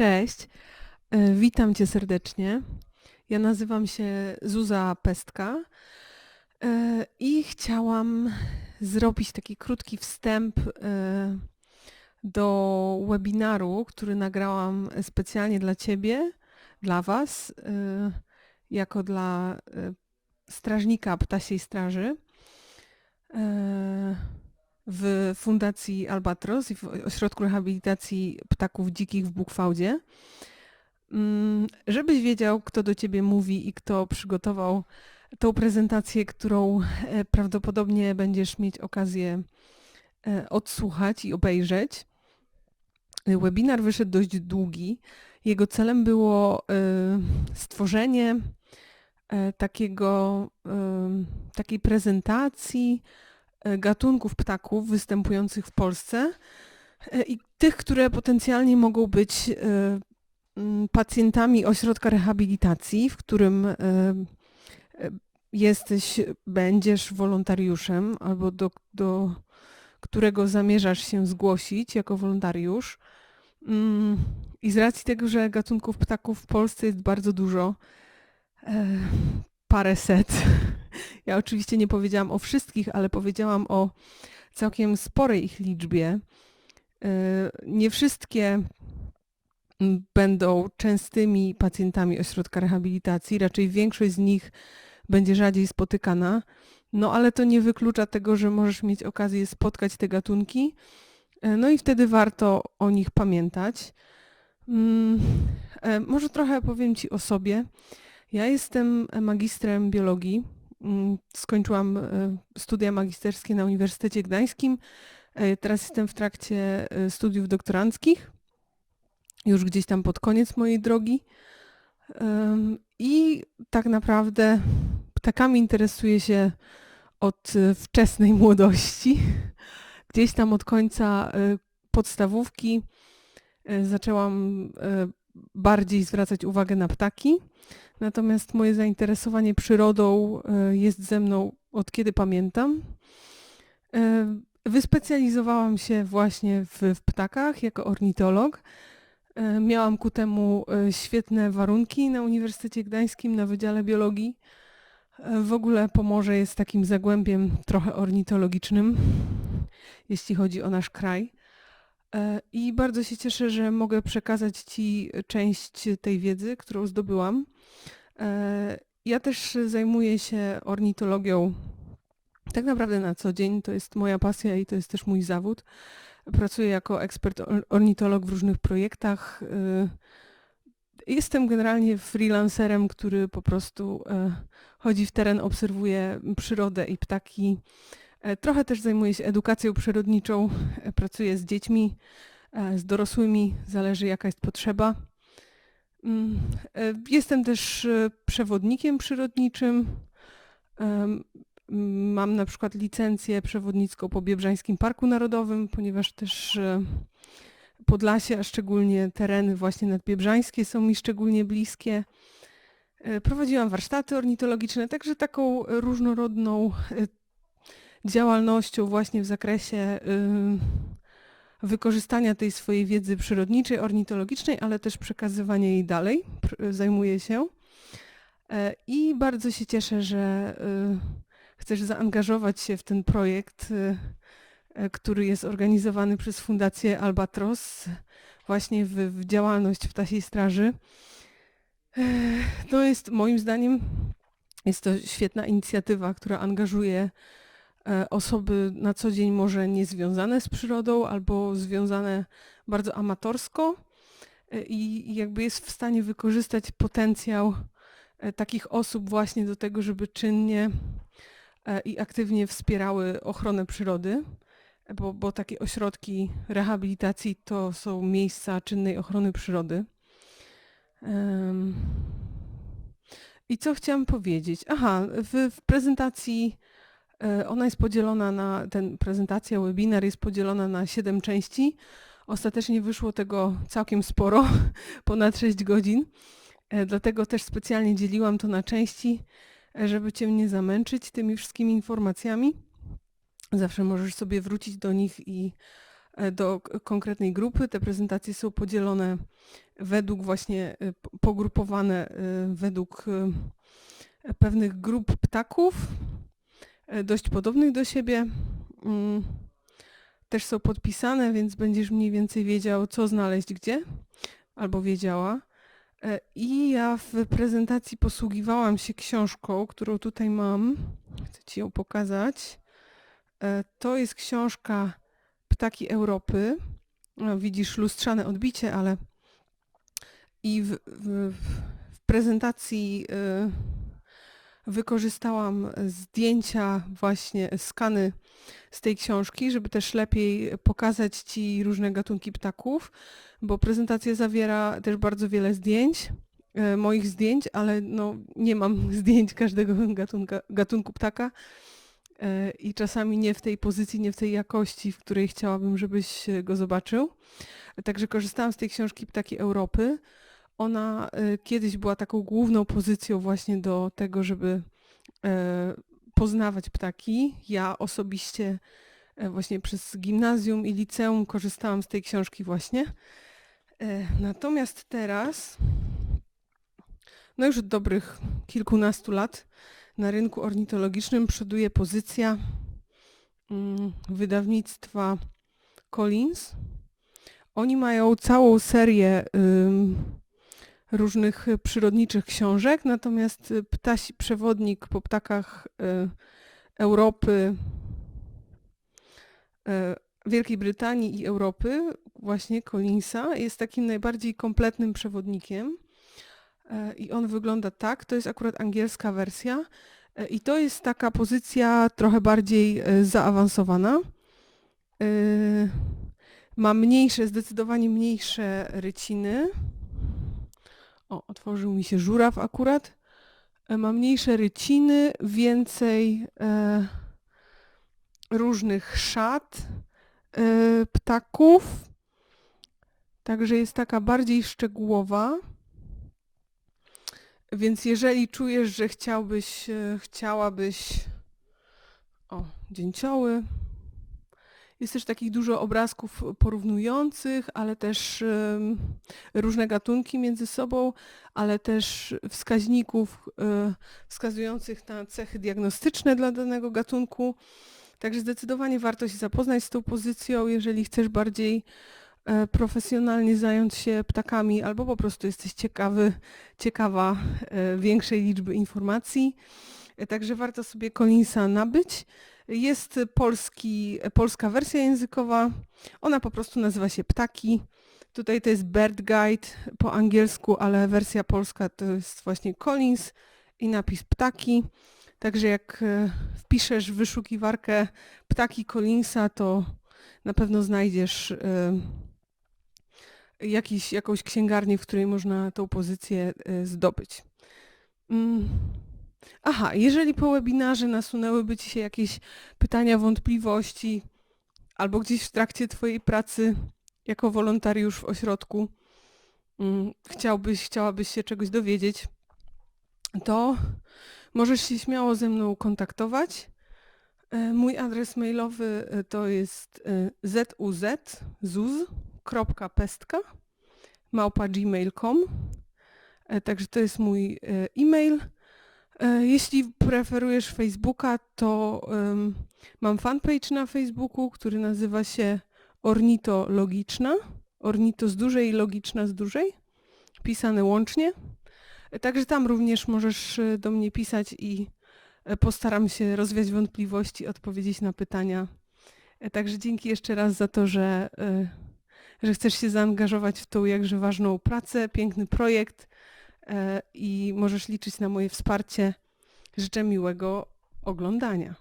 Cześć, e, witam cię serdecznie. Ja nazywam się Zuza Pestka e, i chciałam zrobić taki krótki wstęp e, do webinaru, który nagrałam specjalnie dla ciebie, dla was, jako dla strażnika Ptasiej Straży w Fundacji Albatros i w Ośrodku Rehabilitacji Ptaków Dzikich w Bukwałdzie. Mm, żebyś wiedział, kto do ciebie mówi i kto przygotował tą prezentację, którą e, prawdopodobnie będziesz mieć okazję e, odsłuchać i obejrzeć. Webinar wyszedł dość długi. Jego celem było e, stworzenie takiego, takiej prezentacji gatunków ptaków występujących w Polsce e, i tych, które potencjalnie mogą być e, pacjentami ośrodka rehabilitacji, w którym jesteś, będziesz wolontariuszem albo do, do którego zamierzasz się zgłosić jako wolontariusz. Mm, I z racji tego, że gatunków ptaków w Polsce jest bardzo dużo, parę set, Ja oczywiście nie powiedziałam o wszystkich, ale powiedziałam o całkiem sporej ich liczbie. E, nie wszystkie będą częstymi pacjentami ośrodka rehabilitacji, raczej większość z nich będzie rzadziej spotykana, no ale to nie wyklucza tego, że możesz mieć okazję spotkać te gatunki, e, no i wtedy warto o nich pamiętać. Mm, e, może trochę powiem Ci o sobie. Ja jestem magistrem biologii Mm, skończyłam e, studia magisterskie na Uniwersytecie Gdańskim. E, teraz jestem w trakcie e, studiów doktoranckich, już gdzieś tam pod koniec mojej drogi. I tak naprawdę ptakami interesuję się od wczesnej młodości. Gdzieś tam od końca podstawówki zaczęłam bardziej zwracać uwagę na ptaki. Natomiast moje zainteresowanie przyrodą e, jest ze mną od kiedy pamiętam. E, wyspecjalizowałam się właśnie w, w ptakach jako ornitolog. E, miałam ku temu świetne warunki na Uniwersytecie Gdańskim na Wydziale Biologii. W ogóle Pomorze jest takim zagłębiem trochę ornitologicznym, jeśli chodzi o nasz kraj. I bardzo się cieszę, że mogę przekazać Ci część tej wiedzy, którą zdobyłam. E, ja też zajmuję się ornitologią tak naprawdę na co dzień. To jest moja pasja i to jest też mój zawód. Pracuję jako ekspert ornitolog w różnych projektach. E, jestem generalnie freelancerem, który po prostu e, chodzi w teren, obserwuje przyrodę i ptaki. Trochę też zajmuję się edukacją przyrodniczą. Pracuję z dziećmi, z dorosłymi, zależy jaka jest potrzeba. Mm, e, jestem też e, przewodnikiem przyrodniczym. Mam na przykład licencję przewodnicką po Biebrzańskim Parku Narodowym, ponieważ też e, Podlasie, a szczególnie tereny właśnie nadbiebrzańskie są mi szczególnie bliskie. Prowadziłam warsztaty ornitologiczne, także taką różnorodną działalnością właśnie w zakresie wykorzystania tej swojej wiedzy przyrodniczej, ornitologicznej, ale też przekazywania jej dalej zajmuję się. E, I bardzo się cieszę, że y, chcesz zaangażować się w ten projekt, y, e, który jest organizowany przez Fundację Albatros, właśnie w, w działalność Straży. To e, no jest moim zdaniem jest to świetna inicjatywa, która angażuje osoby na co dzień może niezwiązane z przyrodą albo związane bardzo amatorsko e, i jakby jest w stanie wykorzystać potencjał e, takich osób właśnie do tego, żeby czynnie i aktywnie wspierały ochronę przyrody, bo, bo takie ośrodki rehabilitacji to są miejsca czynnej ochrony przyrody. I co chciałam powiedzieć? Aha, w, w prezentacji E, ona jest podzielona na, ten prezentacja, webinar jest podzielona na 7 części. Ostatecznie wyszło tego całkiem sporo, ponad 6 godzin. E, dlatego też specjalnie dzieliłam to na części, e, żeby Cię nie zamęczyć tymi wszystkimi informacjami. Zawsze możesz sobie wrócić do nich i do konkretnej grupy. Te prezentacje są podzielone według właśnie pogrupowane według pewnych grup ptaków, dość podobnych do siebie. Mm, Też są podpisane, więc będziesz mniej więcej wiedział, co znaleźć gdzie, albo wiedziała. E, I ja w prezentacji posługiwałam się książką, którą tutaj mam. Chcę Ci ją pokazać. E, To jest książka Ptaki Europy. No, widzisz lustrzane odbicie, ale i w, w, w prezentacji y, wykorzystałam zdjęcia, właśnie skany z tej książki, żeby też lepiej pokazać Ci różne gatunki ptaków, bo prezentacja zawiera też bardzo wiele zdjęć, e, moich zdjęć, ale no, nie mam zdjęć każdego gatunka, gatunku ptaka e, i czasami nie w tej pozycji, nie w tej jakości, w której chciałabym, żebyś go zobaczył. Także korzystałam z tej książki Ptaki Europy. Ona e, kiedyś była taką główną pozycją właśnie do tego, żeby e, poznawać ptaki. Ja osobiście e, właśnie przez gimnazjum i liceum korzystałam z tej książki właśnie. E, Natomiast teraz, no już od dobrych kilkunastu lat, na rynku ornitologicznym przoduje pozycja mm, wydawnictwa Collins. Oni mają całą serię różnych y, przyrodniczych książek, natomiast y, Ptasi Przewodnik po ptakach y, Europy, Wielkiej Brytanii i Europy, właśnie Collinsa, jest takim najbardziej kompletnym przewodnikiem. I on wygląda tak, to jest akurat angielska wersja. I to jest taka pozycja trochę bardziej zaawansowana. Ma mniejsze, zdecydowanie mniejsze ryciny. O, otworzył mi się żuraw akurat. E, Ma mniejsze ryciny, więcej e, różnych szat e, ptaków. Także jest taka bardziej szczegółowa. Więc jeżeli czujesz, że chciałbyś, e, chciałabyś. O, dzięcioły. Jest też takich dużo obrazków porównujących, ale też różne gatunki między sobą, ale też wskaźników e, wskazujących na cechy diagnostyczne dla danego gatunku. Także zdecydowanie warto się zapoznać z tą pozycją, jeżeli chcesz bardziej e, profesjonalnie zająć się ptakami, albo po prostu jesteś ciekawy, ciekawa e, większej liczby informacji. Także warto sobie Collinsa nabyć. Jest polski, polska wersja językowa. Ona po prostu nazywa się Ptaki. Tutaj to jest Bird Guide po angielsku, ale wersja polska to jest właśnie Collins i napis Ptaki. Także jak e, wpiszesz w wyszukiwarkę Ptaki Collinsa, to na pewno znajdziesz e, jakiś, jakąś księgarnię, w której można tą pozycję e, zdobyć. Aha, jeżeli po webinarze nasunęłyby Ci się jakieś pytania, wątpliwości, albo gdzieś w trakcie Twojej pracy jako wolontariusz w ośrodku mm, chciałbyś, chciałabyś się czegoś dowiedzieć, to możesz się śmiało ze mną kontaktować. E, Mój adres mailowy e, to jest e, zuz, zuz.pestka małpa gmail.com Także to jest mój e-mail. E, Jeśli preferujesz Facebooka, to em, mam fanpage na Facebooku, który nazywa się Ornito Logiczna. Ornito z dużej i logiczna z dużej, pisane łącznie. E, Także tam również możesz e, do mnie pisać i postaram się rozwiać wątpliwości, odpowiedzieć na pytania. Także dzięki jeszcze raz za to, że, że chcesz się zaangażować w tą jakże ważną pracę, piękny projekt i możesz liczyć na moje wsparcie. Życzę miłego oglądania.